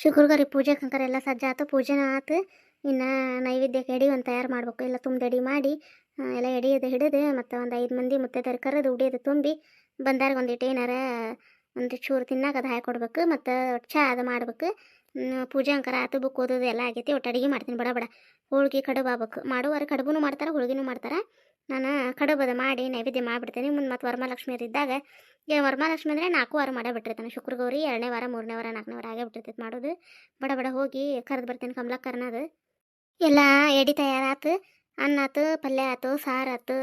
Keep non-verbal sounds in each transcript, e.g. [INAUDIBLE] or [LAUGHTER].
ಶುಕ್ರವಾರ ಪೂಜೆ, ಕಂಕರ ಎಲ್ಲ ಸಜ್ಜ ಆಯ್ತು ಪೂಜೆನ ಆತು. ಇನ್ನು ನೈವೇದ್ಯಕ್ಕೆ ಎಡಿ ಒಂದು ತಯಾರು ಮಾಡ್ಬೇಕು. ಎಲ್ಲ ತುಂಬ ಎಡಿ ಮಾಡಿ ಎಲ್ಲ ಎಡಿ ಅದು ಹಿಡಿದು ಮತ್ತು ಒಂದು ಐದು ಮಂದಿ ಮುತ್ತೈದರ ಕರೆದು ಉಡಿ ಅದು ತುಂಬಿ ಬಂದಾರ ಒಂದಿಟ್ಟು ಏನಾರ ಒಂದು ಚೂರು ತಿನ್ನಾಕ ಅದು ಹಾಕಿ ಕೊಡ್ಬೇಕು. ಮತ್ತು ಚಹಾ ಅದು ಮಾಡ್ಬೇಕು. ಪೂಜೆ, ಅಂಕರ ಆತು, ಬುಕ್ ಓದೋದು ಎಲ್ಲ ಆಗೈತಿ. ಒಟ್ಟು ಅಡುಗೆ ಮಾಡ್ತೀನಿ. ಬಡ ಬಡ. ಹೋಳ್ಗೆ, ಕಡುಬು ಆಗ್ಬೇಕು. ಮಾಡುವಾರ ಕಡುಬು ಮಾಡ್ತಾರೆ, ಹೋಳ್ಗಿನೂ ಮಾಡ್ತಾರೆ. ನಾನು ಕಡುಬು ಅದು ಮಾಡಿ ನೈವೇದ್ಯ ಮಾಡಿಬಿಡ್ತೀನಿ. ಮುಂದೆ ಮತ್ತು ವರಮಹಾಲಕ್ಷ್ಮಿ ಅದು ಇದ್ದಾಗ ವರಮಹಾಲಕ್ಷ್ಮಿ ಅಂದರೆ ನಾಲ್ಕು ವಾರ ಮಾಡೇ ಬಿಟ್ಟಿರ್ತಾನೆ ಶುಕ್ರ ಗೌರಿ ಎರಡನೇ ವಾರ, ಮೂರನೇ ವಾರ, ನಾಲ್ಕನೇ ವಾರ ಆಗೇ ಮಾಡೋದು. ಬಡ ಬಡ ಹೋಗಿ ಕರೆದು ಬರ್ತೀನಿ ಕಮಲಕ್ಕರ್ನದು ಎಲ್ಲ ಎಡಿ ತಯಾರಾತು, ಅನ್ನ ಆತು, ಪಲ್ಯ ಆತು, ಸಾರು ಆತು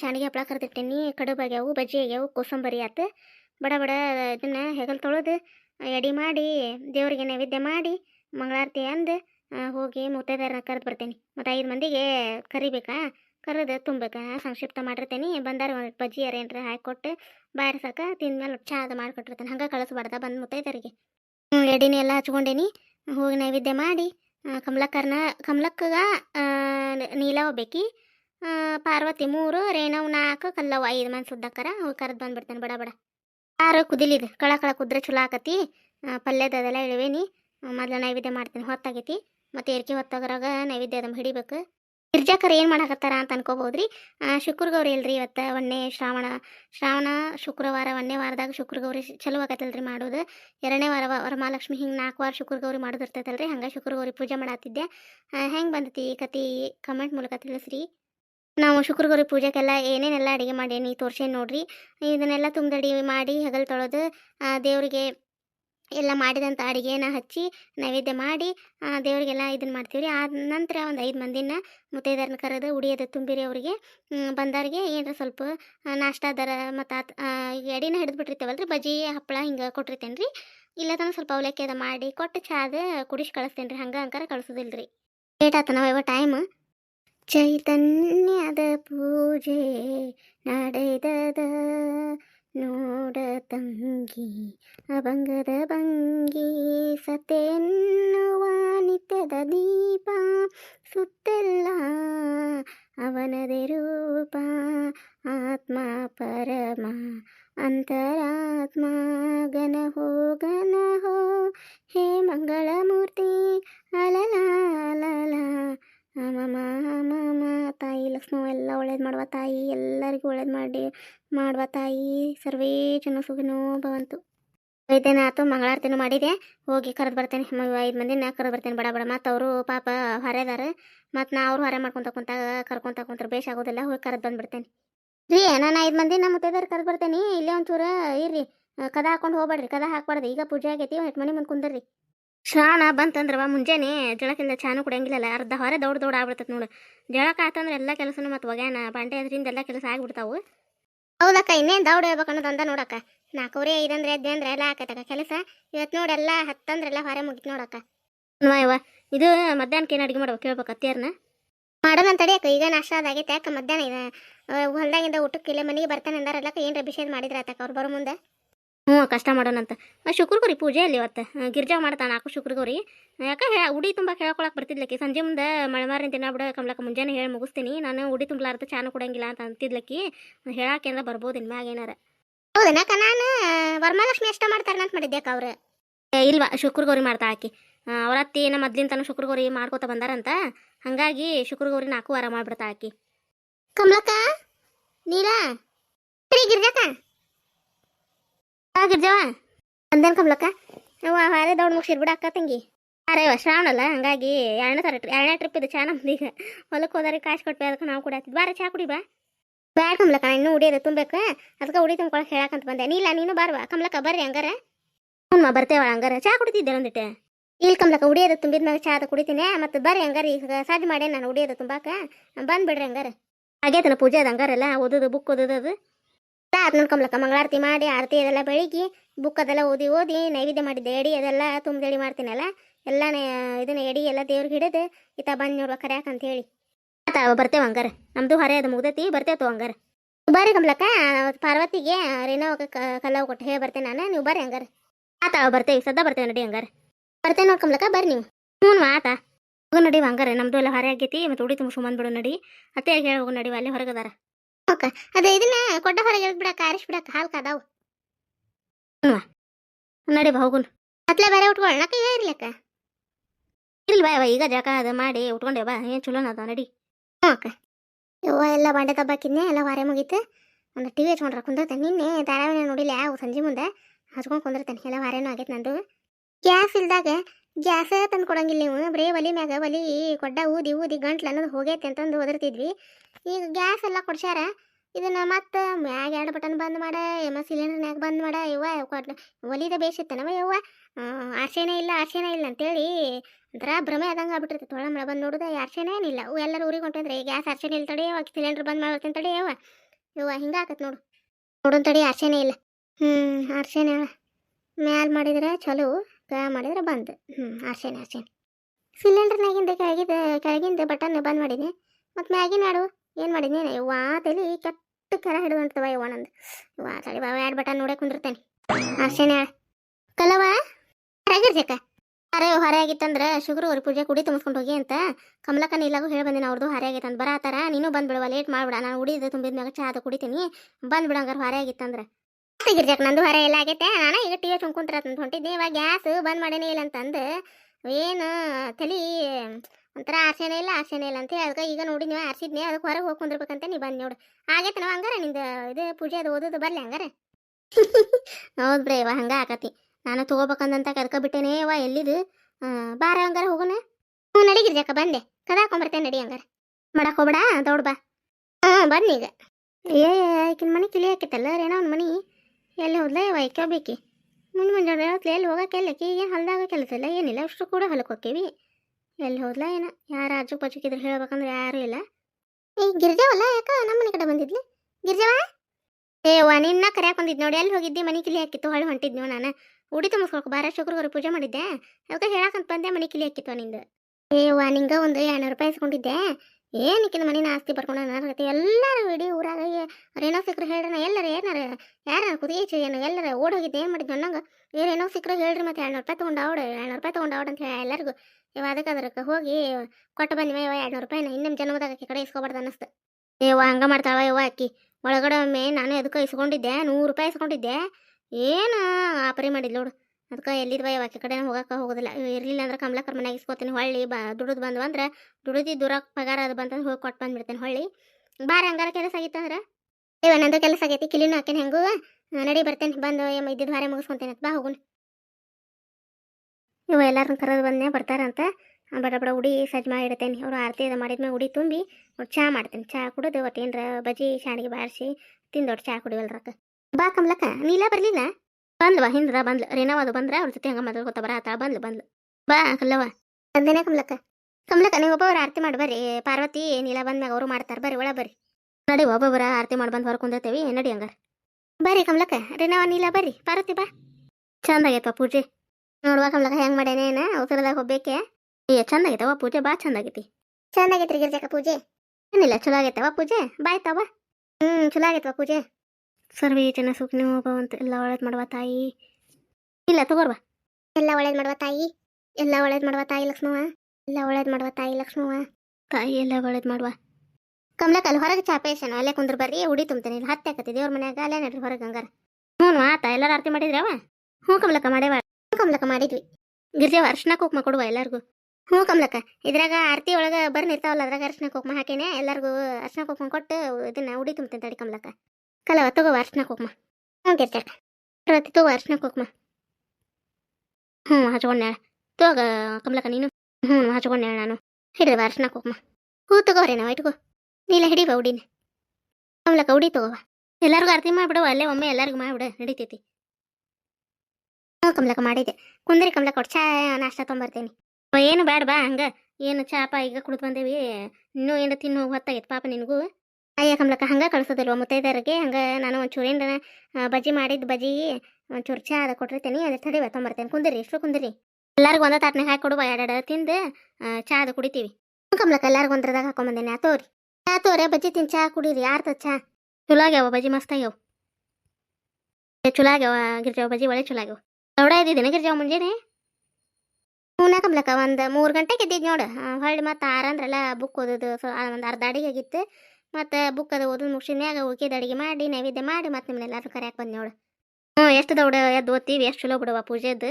ಶಾಣಿಗೆ ಹಪ್ಪಳ ಕರೆದಿಟ್ಟೀನಿ, ಕಡುಬು ಆಗ್ಯಾವು, ಬಜ್ಜಿ ಆಗ್ಯಾವು, ಕೋಸಂಬರಿ ಆತು. ಬಡ ಬಡ ಇದನ್ನು ಹೆಗಲ್ ತೊಳೆದು, ಎಡಿ ಮಾಡಿ, ದೇವರಿಗೆ ನೈವೇದ್ಯ ಮಾಡಿ, ಮಂಗಳಾರತಿ ಅಂದು ಹೋಗಿ ಮುತ್ತೈದಾರನ ಕರೆದು ಬರ್ತೀನಿ. ಮತ್ತು ಐದು ಮಂದಿಗೆ ಕರಿಬೇಕಾ? ಕರೆದು ತುಂಬಬೇಕ ಸಂಕ್ಷಿಪ್ತ ಮಾಡಿರ್ತೀನಿ. ಬಂದಾರ ಒಂದು ಬಜ್ಜಿ ಅರ ಏನ್ರ ಹಾಕಿಕೊಟ್ಟು ಬಾರಿಸಕ ತಿಂದ್ಮೇಲೆ ಚಾ ಅದು ಮಾಡಿಕೊಟ್ಟಿರ್ತಾನೆ. ಹಂಗೆ ಕಳಿಸ್ಬಾರ್ದ ಬಂದು ಮುತ್ತೈದರಿಗೆ ಎಡಿನಿ ಎಲ್ಲ ಹಚ್ಕೊಂಡೇನಿ. ಹೋಗಿ ನೈವೇದ್ಯ ಮಾಡಿ ಕಮ್ಲಕ್ಕರ್ನ ಕಮಲಕ್ಕಗ ನೀಲ ಒಬ್ಬೇಕಿ ಪಾರ್ವತಿ ಮೂರು, ರೇಣವ್ ನಾಲ್ಕು ಕಲ್ಲವ್ ಐದು ಮಂದಿ ಸುದ್ದಕ್ಕರ ಹೋಗಿ ಕರೆದು ಬಂದ್ಬಿಡ್ತೇನೆ ಬಡ ಬಡ. ಯಾರು ಕುದಿಲಿದು ಕಳ ಕಳ ಕುದ್ರೆ ಚಲೋ ಆಕತಿ. ಪಲ್ಯದ ಅದೆಲ್ಲ ಇಳುವೇನಿ ಮೊದಲು ನೈವೇದ್ಯ ಮಾಡ್ತೀನಿ. ಹೊತ್ತಾಗೈತಿ. ಮತ್ತು ಏರಿಕೆ ಹೊತ್ತಾಗರಾಗ ನೈವೇದ್ಯ ಅದನ್ನು ಹಿಡಿಬೇಕು. ಗಿರ್ಜಾಕರ್ ಏನು ಮಾಡಕತ್ತಾರ ಅಂತ ಅನ್ಕೋಬೋದ್ರಿ ಶುಕ್ರಗೌರಿ ಶುಕ್ರ ಗೌರಿ ಇಲ್ರಿ ಇವತ್ತು ಒಂದೇ ಶ್ರಾವಣ. ಶ್ರಾವಣ, ಶುಕ್ರವಾರ, ಒಂದನೇ ವಾರದಾಗ ಶುಕ್ರ ಗೌರಿ ಚಲೋ ಆಗತ್ತಲ್ರಿ ಮಾಡೋದು. ಎರಡನೇ ವಾರ ವರಮಹಾಲಕ್ಷ್ಮಿ ಹಿಂಗೆ ನಾಲ್ಕು ವಾರ ಶುಕ್ರ ಗೌರಿ ಮಾಡೋದು ಇರ್ತೈತಲ್ರಿ, ಹಂಗೆ ಶುಕ್ರ ಗೌರಿ ಪೂಜೆ ಮಾಡತ್ತಿದ್ದೆ. ಹೆಂಗೆ ಬಂದತಿ ಈ ಕತಿ ಕಮೆಂಟ್ ಮೂಲಕ ತಿಳಿಸ್ರಿ. ನಾವು ಶುಕ್ರ ಗೌರಿ ಪೂಜೆಗೆಲ್ಲ ಏನೇನೆಲ್ಲ ಅಡುಗೆ ಮಾಡೇನಿ ತೋರ್ಸೇನಿ ನೋಡ್ರಿ. ಇದನ್ನೆಲ್ಲ ತುಂಬದಡಿ ಮಾಡಿ ಹಗಲು ತೊಳೆದು ದೇವರಿಗೆ ಎಲ್ಲ ಮಾಡಿದಂಥ ಅಡುಗೆನ ಹಚ್ಚಿ ನೈವೇದ್ಯ ಮಾಡಿ ದೇವರಿಗೆಲ್ಲ ಇದನ್ನು ಮಾಡ್ತೀವಿ ರೀ ಆದ ನಂತರ ಒಂದು ಐದು ಮಂದಿನ ಮುತ್ತೈದರನ್ನ ಕರೆದು ಉಡಿಯೋದು ತುಂಬಿರಿ ಅವರಿಗೆ. ಬಂದವ್ರಿಗೆ ಏನರ ಸ್ವಲ್ಪ ನಾಷ್ಟ ದರ ಮತ್ತು ಎಡಿನ ಹಿಡಿದು ಬಿಟ್ಟಿರ್ತೇವಲ್ರಿ ಬಜ್ಜಿ ಹಪ್ಪಳ ಹಿಂಗೆ ಕೊಟ್ಟಿರ್ತೇನೆ ರೀ ಇಲ್ಲ ತನಕ ಸ್ವಲ್ಪ ಅವಲಕ್ಕಿ ಅದ ಮಾಡಿ ಕೊಟ್ಟು ಚಾದ ಕುಡಿಸಿ ಕಳಿಸ್ತೇನೆ ರೀ ಹಂಗೆ ಅಂಕಾರ ಕಳಿಸೋದಿಲ್ಲ ರೀ ಲೇಟ್ ಆತ ನಾವು ಟೈಮ್ ಚೈತನ್ಯದ ಪೂಜೆ ನಡೆದದ. ನೋಡ ತಂಗಿ, ಅಭಂಗದ ಭಂಗಿ ಸತೆನ್ನುವ ನಿತ್ಯದ ದೀಪ, ಸುತ್ತೆಲ್ಲ ಅವನದೇ ರೂಪ, ಆತ್ಮ ಪರಮ, ಅಂತರಾತ್ಮ ಗನ ಹೋ ಗನ ಹೋ, ಹೇ ಮಂಗಳಮೂರ್ತಿ ಅಲಲ ಅಲಲ ಅಮಮ ಅಮಮ ತಾಯಿ ಲಕ್ಷ್ಮವ ಎಲ್ಲ ಒಳ್ಳೇದು ಮಾಡುವ ತಾಯಿ ಎಲ್ಲರಿಗೂ ಒಳ್ಳೇದು ಮಾಡಿ ಮಾಡುವ ತಾಯಿ. ಸರ್ವೇ ಜನ ಸುಖನೋ ಭವಂತು. ಆತು ಮಂಗಳಾರತಿನೂ ಮಾಡಿದೆ. ಹೋಗಿ ಕರೆದು ಬರ್ತೇನೆ. ಐದು ಮಂದಿನ ಕರೆದು ಬರ್ತೇನೆ. ಬಡ ಬಡ. ಮತ್ತು ಅವರು ಪಾಪ ಹೊರೆದಾರ ಮತ್ತು ನಾ ಅವರು ಹೊರೆ ಮಾಡ್ಕೊತ ಕುಂತಾಗ ಕರ್ಕೊಂತ ಕುಂತಾರೆ ಬೇಷ್ ಆಗೋದಿಲ್ಲ. ಹೋಗಿ ಕರೆದು ಬಂದ್ಬಿಡ್ತೇನೆ ರೀ, ನಾನು ಐದು ಮಂದಿ ನಮ್ಮ ಮುತ್ತೈದರ್ ಕರೆದು ಬರ್ತೇನೆ. ಇಲ್ಲೇ ಒಂಚೂರು ಇರ್ರಿ. ಕದ ಹಾಕೊಂಡು ಹೋಗ್ಬೇಡ್ರಿ. ಕದ ಹಾಕ್ಬಾರ್ದು. ಈಗ ಪೂಜೆ ಆಗೈತಿ. ಹೆಟ್ ಮನೆ ಮುಂದೆ ಕುಂದರ್ರಿ. ಶ್ರಾವಣ ಬಂತಂದ್ರವ ಮುಂಜಾನೆ ಜಳಕಿಂದ ಚಾನು ಕುಡಿಯಂಗಿಲ್ಲಲ್ಲ, ಅರ್ಧ ಹೊರ ದೌಡ್ ದೊಡ್ಡ ಆಗ್ಬಿಡ್ತೈತೆ ನೋಡು. ಜಳಕ ಆತಂದ್ರೆ ಎಲ್ಲ ಕೆಲಸನೂ ಮತ್ತು ಒಗ್ಯಾನ, ಬಾಂಡೆ ಅದರಿಂದ ಎಲ್ಲ ಕೆಲಸ ಆಗ್ಬಿಡ್ತಾವು. ಹೌದಕ್ಕ, ಇನ್ನೇನು ದೌಡ್ ಹೇಳ್ಬೇಕು ಅನ್ನೋದಂದ ನೋಡಕ್ಕ. ನಾಲ್ಕೂವರೆ ಐದಂದ್ರೆ, ಎದ್ದೆ ಅಂದ್ರೆ ಎಲ್ಲ ಆಕತ್ತಕ್ಕ ಕೆಲಸ. ಇವತ್ತು ಹತ್ತಂದ್ರೆ ಹತ್ತಂದ್ರೆಲ್ಲ ಹೊರ ಮುಗಿತು ನೋಡಕ್ಕ. ಯವ್ವ ಇದು ಮಧ್ಯಾಹ್ನಕ್ಕೆ ಏನು ಅಡುಗೆ ಮಾಡ್ಬೇಕು ಕೇಳ್ಬೇಕು ಅತ್ತಿಯರ್ನ ಮಾಡೋಣ ತಡಿಯಕ್ಕ, ಈಗ ನಾಷ್ಟ ಅದಾಗೈತೆ, ಯಾಕೆ ಮಧ್ಯಾಹ್ನ ಹೊಲ್ದಾಗಿಂದ ಊಟಕ್ಕೆ ಇಲ್ಲೇ ಮನೆಗೆ ಬರ್ತಾನೆ ಅಂದಾರಲ್ಲಕ್ಕ ಏನು ಅಭಿಷೇಕ ಮಾಡಿದ್ರೆ ಆತಕ್ಕ ಅವ್ರು ಬರೋ ಮುಂದೆ? ಹ್ಞೂ ಕಷ್ಟ ಮಾಡೋಣಂತ. ಶುಕ್ರಗೌರಿ ಪೂಜೆ ಅಲ್ಲಿ ಇವತ್ತು. ಗಿರ್ಜಾ ಮಾಡ್ತಾನೆ ನಾಲ್ಕು ಶುಕ್ರಗುರಿ. ಯಾಕೆ ಹೇ ಉಡಿ ತುಂಬ ಕೇಳ್ಕೊಳಕ್ಕೆ ಬರ್ತಿದ್ಲಕ್ಕಿ. ಸಂಜೆ ಮುಂದೆ ಮಳೆಮಾರಿನ ದಿನ ಬಿಡ ಕಮಲಕ್ಕ ಮುಂಜಾನೆ ಹೇಳಿ ಮುಗಿಸ್ತೀನಿ. ನಾನು ಉಡಿ ತುಂಬಲಾರ್ದ ಚಾನು ಕೊಡಂಗಿಲ್ಲ ಅಂತ ಅಂತಿದ್ಲಕ್ಕಿ. ಹೇಳಕ್ಕೇನಾರ ಬರ್ಬೋದು ಇನ್ಮ್ಯಾಗ ಏನಾರ. ಹೌದನಕ್ಕ ನಾನು ವರಮಹಾಲಕ್ಷ್ಮಿ ಅಷ್ಟ ಮಾಡ್ತಾರೆ ಅಂತ ಮಾಡಿದ್ದೆ ಅಕ್ಕ ಅವ್ರು. ಏ, ಇಲ್ವಾ ಶುಕ್ರಗೌರಿ ಮಾಡ್ತಾ ಆಕಿ. ಅವ್ರ ಅತ್ತಿ ನಮ್ಮ ಮೊದ್ಲಿನ ತನಕ ಶುಕ್ರಗೌರಿ ಮಾಡ್ಕೋತ ಬಂದಾರಂತ. ಹಂಗಾಗಿ ಶುಕ್ರಗೌರಿ ನಾಲ್ಕು ವಾರ ಮಾಡ್ಬಿಡ್ತಾ ಆಕಿ. ಕಮಲಕ್ಕ ನೀರಾ ಗಿರ್ಜಕ್ಕ. ಗಿರ್ಜವ ಅಂದೇನ್ ಕಮ್ಲಕ್ಕ ಅವ್ವ ಹಾರೆ ದೌಡ್ ಮುಗಿಸಿರ್ ಬಿಡ ಅಕ್ಕ ತಂಗಿ. ಅರೆ ಶ್ರಾವಣ ಅಲ್ಲ ಹಂಗಾಗಿ ಎರಡನೇ ತರ ಎರಡನೇ ಟ್ರಿಪ್ ಇದು ಚಾ ನಮ್ದು ಈಗ. ಹೊಲಕ್ಕೆ ಹೋದಾರೆ ಕಾಸು ಕೊಟ್ಟು ಅದಕ್ಕೆ ನಾವು ಕುಡಿಯತ್ತಿದ್ ಬಾರ ಚಾ ಕುಡಿ ಬಾ. ಬ್ಯಾಡ ಕಮ್ಲಕ್ಕ ಇನ್ನೂ ಉಡಿಯೋದು ತುಂಬಬೇಕು. ಅದಕ್ಕೆ ಉಡಿ ತುಂಬ್ಕೊಳಕ್ಕೆ ಹೇಳಕ್ಕಂತ ಬಂದೆ. ಇಲ್ಲ, ನೀನು ಬಾರ್ವಾ. ಕಮ್ಲಕ್ಕ ಬರ್ರಿ ಹಂಗಾರ. ಹ್ಞೂ ಬರ್ತೇವ ಹಂಗಾರ. ಚಾ ಕುಡಿತಿದ್ದೆ ಒಂದಿಟ್ಟು. ಇಲ್ಲಿ ಕಮ್ಲಕ್ಕ ಉಡಿಯೋದು ತುಂಬಿದ ಮ್ಯಾಗ ಚಾ ಅದು ಕುಡಿತೀನಿ. ಮತ್ತು ಬರ್ರಿ ಹಂಗಾರ ಈಗ. ಸಾಧ್ಯ ಮಾಡೇನಿ ನಾನು ಉಡಿಯೋದು ತುಂಬಾಕ. ಬಂದ್ಬಿಡ್ರಿ ಹಂಗಾರ. ಆಗೇತನ ಪೂಜೆ ಅದು ಹಂಗಾರಲ್ಲ? ಓದೋದು, ಬುಕ್ ಓದೋದು ಅದು? ಆತ್ ನೋಡಿ ಕಮಲಕ್ಕ ಮಂಗಳಾರತಿ ಮಾಡಿ, ಆರತಿ ಅದೆಲ್ಲ ಬೆಳಿಗ್ಗೆ ಬುಕ್ ಅದೆಲ್ಲ ಓದಿ ಓದಿ, ನೈವೇದ್ಯ ಮಾಡಿದ್ದೆ, ಎಡಿ ಅದೆಲ್ಲ ತುಂಬದೆಡಿ ಮಾಡ್ತೀನಲ್ಲ ಎಲ್ಲ ಇದನ್ನ ಎಡಿ ಎಲ್ಲ ದೇವ್ರಿಗೆ ಹಿಡಿದು, ಈತ ಬಂದು ನೋಡ್ಬೇಕು ಅಂತ ಹೇಳಿ. ಆತ ಬರ್ತೇವೆ ಹಂಗಾರ. ನಮ್ದು ಹೊರೆ ಅದು ಮುಗ್ದೈತಿ, ಬರ್ತೇವೆ ಹಂಗಾರ. ಬರ್ರಿ ಕಮಲಕ್ಕ, ಪಾರ್ವತಿಗೆ ರೇನೋ ಕಲ್ಲವ್ ಕೊಟ್ಟು ಹೇಳಿ ಬರ್ತೇನೆ ನಾನು, ನೀವು ಬರ್ರಿ ಹಂಗಾರ. ಆತ ಬರ್ತೇವೆ ಸದಾ ಬರ್ತೇವೆ ನಡಿ ಹಂಗಾರ. ಬರ್ತೇನೆ ನೋಡಿ ಕಮಲಕ್ಕ, ಬರ್ರಿ ನೀವು. ಹ್ಞೂ ಆತ. ಹೋಗು ನಡಿ ಹಂಗಾರ, ನಮ್ದು ಎಲ್ಲ ಹೊರೆ ಆಗೈತಿ, ಮತ್ತೆ ಉಡಿ ತುಂಬ ಸುಮ್ಮನ್ ಬಿಡು ನಡಿ. ಅತ್ತೆ ಹೇಳಿ ಹೋಗು ನಡಿ ಅಲ್ಲಿ ಹೊರಗದಾರ ಓಕೆ ಅದೇ ಇದನ್ನ ಕೊಟ್ಟ ಹೊರಗೆ ಎಳ್ದು ಬಿಡಕ್ಕ ಆರಿಸಿ ಬಿಡಕ್ಕ ಹಾಲು ಕಾದಾವು ನಡಿ ಹೋಗುನ್. ಅತ್ಲೆ ಬೇರೆ ಉಟ್ಕೊಳ್ಳೋಣ ಕೈ ಇರ್ಲಕ್ಕ ಇರ್ಲಿ ಬಾ ಈಗ ಜಕ ಅದು ಮಾಡಿ ಉಟ್ಕೊಂಡೆ ಬಾ, ಏನು ಚಲೋನ ಅದ ನಡಿ. ಹ್ಞೂ ಅಕ್ಕ. ಯವ್ವ, ಎಲ್ಲ ಬಾಂಡೆ ತಬ್ಬಾಕಿದ್ನೆ ಎಲ್ಲ ವಾರೆ ಮುಗೀತು. ಒಂದು ಟಿ ವಿ ಹಚ್ಕೊಂಡ್ರೆ ಕುಂದಿರ್ತಾನೆ. ನಿನ್ನೆ ಧಾರಾವಾಹಿ ನೋಡಿಲ್ಲ ಯಾವ ಸಂಜೆ ಮುಂದೆ. ಹಚ್ಕೊಂಡು ಕುಂದಿರ್ತಾನೆ, ಎಲ್ಲ ವಾರೇನೂ ಆಗೈತೆ ನಂದು. ಗ್ಯಾಸ್ ಇಲ್ದಾಗ ಗ್ಯಾಸ ತಂದು ಕೊಡಂಗಿಲ್ಲ ನೀವು. ಬರೀ ಒಲಿ ಮ್ಯಾಗ ಒಲಿ ಕೊಡ್ಡ ಊದಿ ಊದಿ ಗಂಟ್ಲು ಅನ್ನೋದು ಹೋಗೈತೆ ಅಂತಂದು ಒದರ್ತಿದ್ವಿ. ಈಗ ಗ್ಯಾಸ್ ಎಲ್ಲ ಕೊಡ್ಸ್ಯಾರ. ಇದನ್ನ ಮತ್ತೆ ಮ್ಯಾಗ ಎರಡು ಬಟನ್ ಬಂದ್ ಮಾಡ ಎಮ್ಮ ಸಿಲಿಂಡರ್ನ್ಯಾಗ ಬಂದ್ ಮಾಡ. ಇವ ಕೊಡ್, ಒಲಿದ ಬೇಸಿತ್ತನವ ಯವ್ವ? ಆರ್ಸೇನೇ ಇಲ್ಲ ಆರ್ಸೇನೇ ಇಲ್ಲ ಅಂತೇಳಿ ಒಂಥರ ಭ್ರಮೆ ಆದಂಗೆ ಆಗ್ಬಿಟ್ಟಿರ್ತೈತೆ. ತೊಳ ಮಳೆ ಬಂದು ನೋಡಿದ್ರೆ ಆರ್ಸೇನೇ ಏನಿಲ್ಲ. ಅವು ಎಲ್ಲರೂ ಊರಿಗೆ ಹೊಂಟಂದ್ರೆ ಗ್ಯಾಸ್ ಆರ್ಸೇನೆ ಇಲ್ಲ ತಡಿ, ಅವಾಗ ಸಿಲಿಂಡರ್ ಬಂದ್ ಮಾಡ್ತೀನಿ ತಡಿ, ಯವ್ವ. ಯವ್ವ, ಹಿಂಗೆ ಆಕತ್ ನೋಡು. ನೋಡೋನ್ ತಡಿ, ಆರ್ಸೆನೇ ಇಲ್ಲ. ಹ್ಞೂ ಆರ್ಸೇನೆ ಮ್ಯಾಲ್ ಮಾಡಿದ್ರೆ ಚಲೋ. ಕ ಮಾಡಿದ್ರೆ ಬಂದು. ಹ್ಞೂ ಆರ್ಸೇನೆ ಆರ್ಸೇನೆ ಸಿಲಿಂಡರ್ನಾಗಿಂದ ಕೆಳಗಿದ ಕೆಳಗಿಂದ ಬಟನ್ ಬಂದ್ ಮಾಡಿದ್ನಿ. ಮತ್ತು ಮ್ಯಾಗಿನ ಆಡು ಏನು ಮಾಡಿದ್ನಿ ಯವ್ವ, ತಲೆ ಕೆಟ್ಟ ಕರ ಹಿಡಿದು ಹೊಂಟವ ಯವ್ವ ನಂದು. ಯವ್ವ ತಡಿ ಬಾ ಎರಡು ಬಟನ್ ನೋಡೇ ಕುಂದಿರ್ತೇನೆ. ಆರ್ಸೇನೆ ಕಲವ ಹೊರಗಿರ್ಬೇಕ ಅರೆ ಹೊರೆ ಆಗಿತ್ತಂದ್ರೆ ಶುಕ್ರವಾರ ಪೂಜೆ ಕುಡಿ ತುಂಬಿಸ್ಕೊಂಡು ಹೋಗಿ ಅಂತ ಕಮಲಕ್ಕ ಇಲ್ಲಾಗೂ ಹೇಳಿ ಬಂದಿನ ಅವ್ರದ್ದು ಹೊರೆ ಆಗೈತೆ ಅಂತ ಬರತ್ತಾರ ನೀನು ಬಂದ್ಬಿಡವ ಲೇಟ್ ಮಾಡ್ಬಿಡ. ನಾನು ಉಡಿದು ತುಂಬಿದ ಮ್ಯಾಗ ಚಾ ಅದು ಕುಡಿತೀನಿ. ಬಂದ್ಬಿಡ ಹಂಗಾರೆ ಹೊರೆ ಆಗಿತ್ತಂದ್ರೆ ಸಿಗಿರ್ಜಾಕ್ ನಂದು ಹೊರ ಎಲ್ಲ ಆಗೈತೆ. ನಾನು ಈಗ ಟಿ ವಿ ಅಂತ ಹೊಂಟಿದ್ದೆ. ಇವಾಗ ಗ್ಯಾಸ್ ಬಂದ್ ಮಾಡೇನೇ ಇಲ್ಲ ಅಂತಂದು ಏನು ತಲೆ ಒಂಥರ ಆರ್ಸೇನೆ ಇಲ್ಲ ಆರ್ಸೇನೆ ಇಲ್ಲ ಅಂತ ಅದಕ್ಕೆ ಈಗ ನೋಡಿ ನೀವು ಆರ್ಸಿದ್ನಿ. ಅದಕ್ಕೆ ಹೊರಗೆ ಹೋಗಿ ಕುಂದಿರ್ಬೇಕಂತ ನೀ ಬಂದು ನೋಡು. ಆಗೈತೆ ನಾವು ಹಂಗಾರ ನಿಂದು ಇದು ಪೂಜೆ ಅದು ಓದೋದು ಬರಲಿ ಹಂಗಾರ. [LAUGHS] ಹೌದು ಬ್ರೇ ಇವ ಹಂಗ ಆಕತಿ. ನಾನು ತಗೋಬೇಕಂದಂತ ಕದ್ಕ ಬಿಟ್ಟೇನೇ ಇವ ಎಲ್ಲಿದು? ಬಾರ ಹಂಗಾರ ಹೋಗೋಣ. ಹ್ಞೂ ನಡಿಗಿರ್ಜಾಕ ಬಂದೆ. ಕದಾಕೊಂಬರ್ತೇನೆ ನಡಿ ಹಂಗಾರ. ಮಾಡಕ್ಕೆ ಹೋಗ್ಬೇಡ, ದೌಡ್ ಬಾ. ಹಾಂ ಬನ್ನಿ ಈಗ. ಏ, ಆಕಿನ ಮನೆ ಕಿಲಿ ಹಾಕಿತ್ತಲ್ಲ ಏನೋ ಒಂದು ಮನೆ? ಎಲ್ಲಿ ಹೋದ್ಲ? ವೈಕ ಬೇಕಿ ಮುಂದೆ ಮುಂಜಾನೆ ಹೇಳತ್ಲೆ ಎಲ್ಲಿ ಹೋಗಕ್ಕೆ ಎಲ್ಲಕ್ಕೆ ಏನು ಹೊಲ್ದಾಗ ಕೆಲಸ ಇಲ್ಲ, ಏನಿಲ್ಲ, ಅಷ್ಟು ಕೂಡ ಹೊಲಕ್ಕೆ ಹೋಕ್ಕೇವಿ. ಎಲ್ಲಿ ಹೋದ್ಲ ಏನೋ? ಯಾರು ಆಜು ಕಿದ್ರೆ ಹೇಳ್ಬೇಕಂದ್ರೆ ಯಾರೂ ಇಲ್ಲ. ಈ ಗಿರ್ಜಾವಲ್ಲ? ಯಾಕ ನಮ್ಮ ಮನೆ ಕಡೆ ಬಂದಿದ್ಲಿ? ಗಿರ್ಜಾವ? ಏ ನಿನ್ನ ಕರ್ಯಾಕ್ ಬಂದಿದ್ದು ನೋಡಿ, ಎಲ್ಲಿ ಹೋಗಿದ್ದೆ? ಮನೆ ಕಿಲಿ ಹಾಕಿತ್ತು, ಹೊಳೆ ಹೊಂಟಿದ್ನು ನಾನು. ಉಡಿ ತುಂಬಿಸ್ಕೊಳಕ್ಕೆ ಬಾರ ಶುಕ್ರವಾರ ಪೂಜೆ ಮಾಡಿದ್ದೆ. ಅದಕ್ಕೆ ಹೇಳಕ್ಕಂತ ಬಂದೆ, ಮನೆ ಕಿಲಿ ಹಾಕಿತ್ತು ನಿಂದು. ಏ ನಿಂಗೆ ಒಂದು ಎರಡ್ನೂರು ರೂಪಾಯಿ ಇಸ್ಕೊಂಡಿದ್ದೆ. ಏನಕ್ಕಿನ ಮನಿನ ಆಸ್ತಿ ಬರ್ಕೊಂಡು ನನಗತ್ತೆ ಎಲ್ಲರೂ ಇಡೀ ಊರಾಗ ಏನೋ ಸಿಕ್ಕರು ಹೇಳ್ರಿ ಎಲ್ಲರ ಏನಾರ ಯಾರ ಕುದಿಯೇಚು ಏನು ಎಲ್ಲರ ಓಡ್ ಹೋಗಿದ್ದೆ ಏನು ಮಾಡಿದ್ವಿ ಅನ್ನಂಗೆ? ಏನೇನೋ ಸಿಕ್ಕರು ಹೇಳ್ರಿ ಮತ್ತೆ ಎರಡ್ನೂರು ರೂಪಾಯಿ ತೊಗೊಂಡು ಅವಡು ಎರಡು ರೂಪಾಯಿ ತೊಗೊಂಡು ಅವಡು ಅಂತ ಹೇಳಿ ಎಲ್ಲರಿಗೂ. ಇವ ಅದಕ್ಕೆ ಅದಕ್ಕೆ ಹೋಗಿ ಕೊಟ್ಟು ಬಂದ್ವಿ ಇವ ಎರಡ್ನೂರು ರೂಪಾಯಿನ ಇನ್ನೊಂದು ಜನ್ಮದಾಗ ಆಕೆ ಕಡೆ ಇಸ್ಕೊಬಾರ್ದು ಅನ್ನಿಸ್ತು. ಇವ ಹಂಗ ಮಾಡ್ತಾವ ಇವ ಅಕ್ಕಿ ಒಳಗಡೆ ಒಮ್ಮೆ ನಾನು ಎದಕ್ಕೆ ಇಸ್ಕೊಂಡಿದ್ದೆ, ನೂರು ರೂಪಾಯಿ ಇಸ್ಕೊಂಡಿದ್ದೆ. ಏನು ಆಪರಿ ಮಾಡಿದ್ಲು ನೋಡು. ಅದಕ್ಕೆ ಎಲ್ಲಿದ್ವ ಆಕೆ ಕಡೆ ಹೋಗಕ್ಕೆ ಹೋಗೋದಿಲ್ಲ. ಇರಲಿಲ್ಲ ಅಂದ್ರೆ ಕಮಲಾಕರ್ ಮನೆಗೆ ಇಸ್ಕೋತೀನಿ, ಹೊಳ್ಳಿ ಬಾ, ದುಡಿದು ಬಂದ್ವ ಅಂದ್ರೆ ದುಡಿದು ದೂರ ಪಗಾರ ಅದು ಬಂತಂದ್ರೆ ಹೋಗಿ ಕೊಟ್ಟು ಬಂದ್ಬಿಡ್ತೇನೆ ಹೊಳ್ಳಿ. ಬಾರ ಹಂಗಾರ ಕೆಲಸ ಆಗಿತ್ತಂದ್ರೆ ಇವ ನಂದು ಕೆಲಸ ಆಗೈತಿ, ಕಿಲಿನ ಹಾಕೇನೆ ಹೆಂಗೂ? ನಡಿ ಬರ್ತೇನೆ, ಬಂದು ಎಮ್ಮ ಇದ್ದಿದ್ದು ಹಾರೆ ಮುಗಿಸ್ಕೊಂತೇನೆ ಬಾ ಹೋಗುಣ ಇವ ಎಲ್ಲರನ್ನ ಕರೆದು ಬಂದೇ ಬರ್ತಾರಂತ ಬಡ ಬಡ ಉಡಿ ಸಜ್ಜ ಮಾಡಿ ಅವರು ಆರತಿ ಮಾಡಿದ್ಮೇಲೆ ಉಡಿ ತುಂಬಿ ಅವ್ರು ಚಹಾ ಮಾಡ್ತೇನೆ. ಚಹಾ ಕುಡಿದು ಒಟ್ಟು ಬಜಿ ಬಜ್ಜಿ ಶಾಣಿಗೆ ಬಾರಿಸಿ ತಿಂದು ಒಟ್ಟು ಚಹಾ ಕುಡಿವಲ್ರಕ್ಕ. ಬಾ ಕಮಲಕ್ಕ, ನೀಲ ಬರಲಿಲ್ಲ? ಬಂದ್ವಾ ಹಿಂದ್ರ ಬಂದ್ಲು. ರೇನವ ಅದು ಬಂದ್ರೆ ಅವ್ರ ಜೊತೆ ಹಂಗೆ ಮಾತಾಡ್ಕೊತ ಬರತ್ತ ಬಂದ್ಲು ಬಂದ್ಲು. ಬಾ ಕಲ್ಲವ ಬಂದೇನೆ ಕಮಲಕ್ಕ ನೀ ನೀವು ಒಬ್ಬೊಬ್ರು ಆರತಿ ಮಾಡಿ ಬರ್ರಿ. ಪಾರ್ವತಿ, ನೀಲ ಬಂದಾಗ ಅವರು ಮಾಡ್ತಾರೆ. ಬರ್ರಿ ಒಳ ಬರ್ರಿ. ನಡಿ ಒಬ್ಬೊಬ್ಬರ ಆರತಿ ಮಾಡಿ ಬಂದು ಹೊರ ಕುಂದಿರ್ತೇವಿ. ನಡಿ ಹಂಗಾರ. ಬರ್ರಿ ಕಮಲಕ್ಕ ರೇನವ ನೀಲ ಬರ್ರಿ. ಪಾರ್ವತಿ ಬಾ. ಚಂದ ಆಗೈತವ ಪೂಜೆ. ನೋಡುವ ಕಮಲಕ್ಕ ಹೆಂಗ್ ಮಾಡ್ಯಾನ ಏನ? ಉತ್ತರದಾಗ ಹೋಗ್ಬೇಕೆ? ಏ, ಚಂದ ಆಗೈತವ ಪೂಜೆ. ಬಾ, ಚಂದ ಚಂದಾಗೈತ್ರಿ ಗಿರ್ಜಕ್ಕ ಪೂಜೆ. ಏನಿಲ್ಲ, ಚಲೋ ಆಗೈತವ ಪೂಜೆ. ಬಾಯ್ತವ ಹ್ಮ್, ಚಲೋ ಆಗೈತವ ಪೂಜೆ. ಸರ್ವೇ ಜನ ಸುಖಿನೋ ಭವಂತ, ಎಲ್ಲ ಒಳ್ಳೇದು ಮಾಡುವ ತಾಯಿ. ಇಲ್ಲ, ತಗೋರ್ವ. ಎಲ್ಲ ಒಳ್ಳೇದು ಮಾಡುವ ತಾಯಿ. ಎಲ್ಲ ಒಳ್ಳೇದು ಮಾಡುವ ತಾಯಿ ಲಕ್ಷ್ಮವ ಎಲ್ಲ ಒಳ್ಳೇದು ಮಾಡುವ ತಾಯಿ ಲಕ್ಷ್ಮವ್ವ. ತಾಯಿ ಎಲ್ಲ ಒಳ್ಳೇದು ಮಾಡುವ. ಕಮಲಕ್ಕ, ಅಲ್ಲಿ ಹೊರಗೆ ಚಾಪೇಶನ ಅಲ್ಲೇ ಕುಂದ್ರ ಬರ್ರಿ, ಉಡಿ ತುಂಬ್ತೇನೆ. ಇಲ್ಲಿ ಹತ್ತೆ ಆಕತಿ ದೇವ್ರ ಮನ್ಯಾಗ. ಅಲ್ಲೇ ನಡ್ರಿ ಹೊರಗೆ ಹಂಗಾರ. ಹ್ಞೂ ಆತ. ಎಲ್ಲರೂ ಆರತಿ ಮಾಡಿದ್ರವ ಹ್ಞೂ, ಕಮಲಕ್ಕ ಮಾಡೇವ ಹ್ಞೂ, ಕಮಲಕ್ಕ, ಮಾಡಿದ್ವಿ. ಗಿರ್ಜಾವ ಅರ್ಶಿನ ಕುಕ್ಮ ಕೊಡುವ ಎಲ್ಲರಿಗೂ. ಹ್ಞೂ, ಕಮಲಕ್ಕ. ಇದ್ರಾಗ ಆರತಿ ಒಳಗೆ ಬರ್ನಿರ್ತಾವಲ್ಲ ಅದ್ರಾಗ ಅರ್ಶಿನ ಕುಕ್ಮ ಹಾಕೇನೆ. ಎಲ್ಲರಿಗೂ ಅರ್ಶಿನ ಕುಕ್ಮ ಕೊಟ್ಟು ಇದನ್ನ ಉಡಿ ತುಂಬ್ತೇನೆ ತಡಿ ಕಮಲಕ್ಕ. ಕಲವ, ತಗೋ ಅರ್ಶಿನ ಹೋಗಮ್ಮ ಗಿರ್ಜಕ್ಕ ಪ್ರತಿ ತಗೋ ಅರ್ಶಿನ ಹೋಗಮ್ಮ ಹ್ಞೂ ಹಚ್ಕೊಂಡೇಳ ತೋಗ ಕಮಲಕ್ಕ ನೀನು. ಹ್ಞೂ ಹಚ್ಕೊಂಡೆ ನಾನು. ಹಿಡಿದವ ಅರ್ಶಿನ ಹೋಗಮ್ಮ ಹೂ ತಗೋರಿ ನಾವು, ಇಟ್ಕೋ. ನೀಲ ಹಿಡಿಬ ಉಡಿನ. ಕಮಲಕ್ಕ, ಉಡಿ ತಗೋವ ಎಲ್ಲರಿಗೂ ಆರತಿ ಮಾಡ್ಬಿಡುವ ಅಲ್ಲೇ ಒಮ್ಮೆ ಎಲ್ಲರಿಗೂ ಮಾಡಿಬಿಡು, ನಡೀತೈತಿ. ಹ್ಞೂ ಕಮಲಕ್ಕ ಮಾಡಿದ್ದೆ. ಕುಂದ್ರಿ ಕಮಲಕ್ಕ ಕೊಟ್ಟು ಚಾ, ನಾಷ್ಟ ತೊಗೊಂಬರ್ತೇನೆ. ಏನು ಬೇಡ ಬಾ, ಹಂಗ. ಏನು ಚಾಪ ಈಗ ಕುಡಿದು ಬಂದೇವಿ. ಇನ್ನೂ ಏನು ತಿನ್ನು, ಹೊತ್ತಾಗೈತೆ ಪಾಪ ನಿನಗೂ. ಅಯ್ಯ ಕಮಲಕ್ಕ ಹಂಗೆ ಕಳಿಸೋದಿಲ್ವ ಮುತ್ತೈದರಿಗೆ ಹಂಗೆ ನಾನು ಒಂಚೂರು ಏನ್ರ ಬಜ್ಜಿ ಮಾಡಿದ ಬಜ್ಜಿ ಒಂಚೂರು ಚಾ ಅದ ಕೊಟ್ಟಿರ್ತೀನಿ, ಅದ್ರ ತಡಿವ ತೊಂಬರ್ತೇನೆ. ಕುಂದಿರಿ ಇಷ್ಟು ಕುಂದಿರಿ. ಎಲ್ಲರಿಗೂ ಒಂದೇ ತಾಟ್ನಾಗ ಹಾಕಿ ಕೊಡುವ ಎರಡೆರಡು ತಿಂದು ಚಾ ಅದು ಕುಡಿತೀವಿ. ಕಮಲಕ್ಕ ಎಲ್ಲರಿಗೂ ಒಂದ್ರದಾಗ ಹಾಕೊಂಬಂದೇನೆ ಆತೋರಿ ಆತೋರೆ ಬಜ್ಜಿ ತಿನ್ ಚಾ ಕುಡೀರಿ. ತ ಚಾ? ಚಲೋ ಆಗ್ಯಾವ ಬಜ್ಜಿ, ಮಸ್ತ್ ಆಗ್ಯಾವ. ಚಲೋ ಆಗ್ಯಾವ, ಗಿರ್ಜಾವ ಬಜ್ಜಿ, ಒಳ್ಳೆ ಚಲೋ ಆಗ್ಯಾವ. ದೌಡ ಇದ್ದಿದ್ದೇನೆ ಗಿರ್ಜಾವ ಮುಂಜಾನೆ? ಹ್ಞೂ ಕಮ್ಲಕ್ಕ ಒಂದು ಮೂರು ಗಂಟೆಗೆ ಇದ್ದಿದ್ದು ನೋಡು. ಹೊಳ್ಳಿ ಮತ್ತು ಆರಂದ್ರೆಲ್ಲ ಬುಕ್ ಓದೋದು ಒಂದು ಅರ್ಧ ಅಡಿಗೆ ಆಗಿತ್ತು. ಮತ್ತು ಬುಕ್ ಅದು ಓದೋದು ಮುಗಿಸಿದ್ಮ್ಯಾಗ ಉಳ್ಕಿದ ಅಡಿಗೆ ಮಾಡಿ ನೈವೇದ್ಯ ಮಾಡಿ ಮತ್ತೆ ನಿಮ್ಮನ್ನೆಲ್ಲರೂ ಕರೆಯಕ್ಕೆ ಬಂದು ನೋಡು. ಹ್ಞೂ ಎಷ್ಟು ದೌಡ ಎದ್ದು ಓದ್ತೀವಿ ಎಷ್ಟು ಚಲೋ ಬಿಡುವ ಪೂಜೆದ್ದು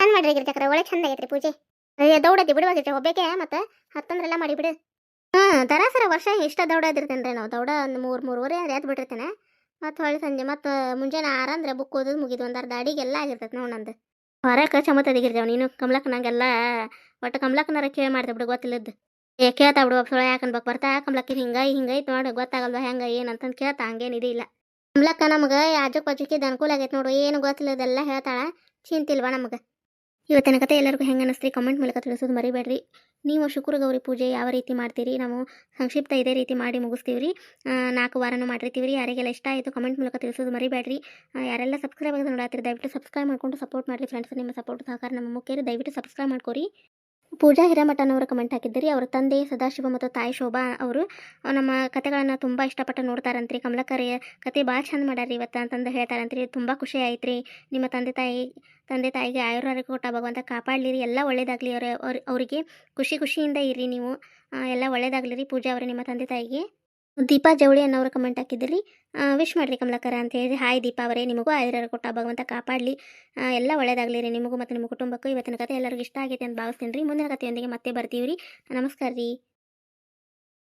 ಚಂದ ಮಾಡ್ರಿ ಗಿರ್ಜಕ್ರ ಒಳ್ಳೆ ಚಂದ ಆಗೈತ್ರಿ ಪೂಜೆ. ಅಯ್ಯ ಬಿಡುವ ಬಿಡುವಾಗಿರ್ರಿ ಒಬ್ಬಕ್ಕೆ ಮತ್ತೆ ಹತ್ತಂದ್ರೆಲ್ಲ ಮಾಡಿ ಹ್ಞೂ ಹಾಂ ದರಾಸರ ವರ್ಷ ಇಷ್ಟ ದೌಡದಿರ್ತೇನೆ ನಾವು. ದೌಡ ಒಂದು ಮೂರು ಮೂರುವರೆ ಎದ್ದು ಬಿಟ್ಟಿರ್ತೇನೆ. ಮತ್ತು ಹೊಳ್ಳಿ ಸಂಜೆ ಮತ್ತು ಮುಂಜಾನೆ ಆರಂದ್ರೆ ಬುಕ್ ಓದೋದು ಮುಗಿದು ಒಂದು ಅರ್ಧ ಅಡಿಗೆ ಎಲ್ಲ ಆಗಿರ್ತೈತೆ ನೋಡಿ ನಂದು. ಹೊರಕ್ಕೆ ಚಮತದಿಗಿರ್ದೇವ್ ನೀನು. ಕಮಲಕ್ಕ ನಂಗೆಲ್ಲ ಒಟ್ಟು ಕಮಲಕ್ಕನಾರ ಕೇಳಿ ಮಾಡ್ದೆ ಬಿಡು ಗೊತ್ತಿಲ್ಲದ್ದು ಏ ಕೇಳ್ತಾ ಬಿಡು ಸೊಳ್ಳೆ ಯಾಕನ್ಬೇಕು ಬರ್ತಾ? ಕಮ್ಲಕ್ಕಿ ಹಿಂಗ ಹಿಂಗೈತ್ ನೋಡಿ ಗೊತ್ತಾಗಲ್ವಾ ಹೆಂಗ, ಏನಂತಂದು ಕೇಳ್ತಾ? ಹಂಗೇನಿದೆ ಇಲ್ಲ ಕಂಬಲಕ್ಕ ನಮಗ ಆಜುಕ್ ಬಾಜುಕಿದ ಅನುಕೂಲ ಆಗೈತೆ ನೋಡು. ಏನು ಗೊತ್ತಿಲ್ಲದೆಲ್ಲ ಹೇಳ್ತಾಳ. ಚಿಂತಿಲ್ವಾ ನಮಗ? ಇವತ್ತಿನ ಕತೆ ಎಲ್ಲರಿಗೂ ಹೆಂಗೆ ಅನ್ನಿಸ್ತೀರಿ ಕಮೆಂಟ್ ಮೂಲಕ ತಿಳಿಸೋದು ಮರಿಬೇಡ್ರಿ. ನೀವು ಶುಕ್ರ ಗೌರಿ ಪೂಜೆ ಯಾವ ರೀತಿ ಮಾಡ್ತೀರಿ? ನಾವು ಸಂಕ್ಷಿಪ್ತ ಇದೇ ರೀತಿ ಮಾಡಿ ಮುಗಿಸ್ತೀವಿ ರೀ ನಾಲ್ಕು ವಾರನೂ ಮಾಡಿರ್ತೀವಿ ರೀ ಯಾರಿಗೆಲ್ಲ ಇಷ್ಟ ಆಯಿತು ಕಮೆಂಟ್ ಮೂಲಕ ತಿಳಿಸೋದು ಮರಿಬೇಡ್ರಿ. ಯಾರೆಲ್ಲ ಸಬ್ಸ್ಕ್ರೈಬ್ ಆಗೋದು ನೋಡಾತಿರಿ ದಯವಿಟ್ಟು ಸಬ್ಸ್ಕ್ರೈಬ್ ಮಾಡ್ಕೊಂಡು ಸಪೋರ್ಟ್ ಮಾಡಿರಿ. ಫ್ರೆಂಡ್ಸ್, ನಿಮ್ಮ ಸಪೋರ್ಟ್ ಸಹಕಾರ ನಮ್ಮ ಮುಖ್ಯರಿ ದಯವಿಟ್ಟು ಸಬ್ಸ್ಕ್ರೈಬ್ ಮಾಡ್ಕೊರಿ. ಪೂಜಾ ಹಿರೇಮಠನವರು ಕಮೆಂಟ್ ಹಾಕಿದ್ದೀರಿ. ಅವರ ತಂದೆ ಸದಾಶಿವ ಮತ್ತು ತಾಯಿ ಶೋಭಾ ಅವರು ನಮ್ಮ ಕತೆಗಳನ್ನು ತುಂಬ ಇಷ್ಟಪಟ್ಟು ನೋಡ್ತಾರಂತ್ರಿ. ಕಮಲಕರಿ ಕತೆ ಭಾಳ ಚಂದ ಮಾಡ್ಯಾರ ಇವತ್ತು ಅಂತಂದು ಹೇಳ್ತಾರಂತ್ರಿ. ತುಂಬ ಖುಷಿ ಆಯ್ತು ರೀ ನಿಮ್ಮ ತಂದೆ ತಾಯಿ, ತಂದೆ ತಾಯಿಗೆ ಆಯುರ್ವೇದ ಕೊಟ್ಟ ಭಗವಂತ ಕಾಪಾಡಲಿರಿ. ಎಲ್ಲ ಒಳ್ಳೇದಾಗಲಿ ಅವರ, ಅವ್ರ, ಅವರಿಗೆ. ಖುಷಿ ಖುಷಿಯಿಂದ ಇರಿ ನೀವು. ಎಲ್ಲ ಒಳ್ಳೇದಾಗಲಿ ರೀ ಪೂಜಾ ಅವರೇ ನಿಮ್ಮ ತಂದೆ ತಾಯಿಗೆ. ದೀಪಾ ಜವಳಿ ಅನ್ನೋರು ಕಮೆಂಟ್ ಹಾಕಿದ್ರಿ ವಿಶ್ ಮಾಡಿರಿ ಕಮಲಕರ ಅಂತ ಹೇಳಿ ಹಾಯ್ ದೀಪಾ ಅವರೇ, ನಿಮಗೂ ಆಯುರ್ವೇದ ಕೊಟ್ಟ ಭಗವಂತ ಕಾಪಾಡಲಿ. ಎಲ್ಲ ಒಳ್ಳೇದಾಗಲಿ ರೀ ನಿಮಗೂ ಮತ್ತು ನಿಮ್ಮ ಕುಟುಂಬಕ್ಕೂ. ಇವತ್ತಿನ ಕತೆ ಎಲ್ಲರಿಗೂ ಇಷ್ಟ ಆಗೈತೆ ಅಂತ ಭಾವಿಸ್ತೀನಿ ರೀ. ಮುಂದಿನ ಕಥೆಯೊಂದಿಗೆ ಮತ್ತೆ ಬರ್ತೀವಿ ರೀ. ನಮಸ್ಕಾರ ರೀ.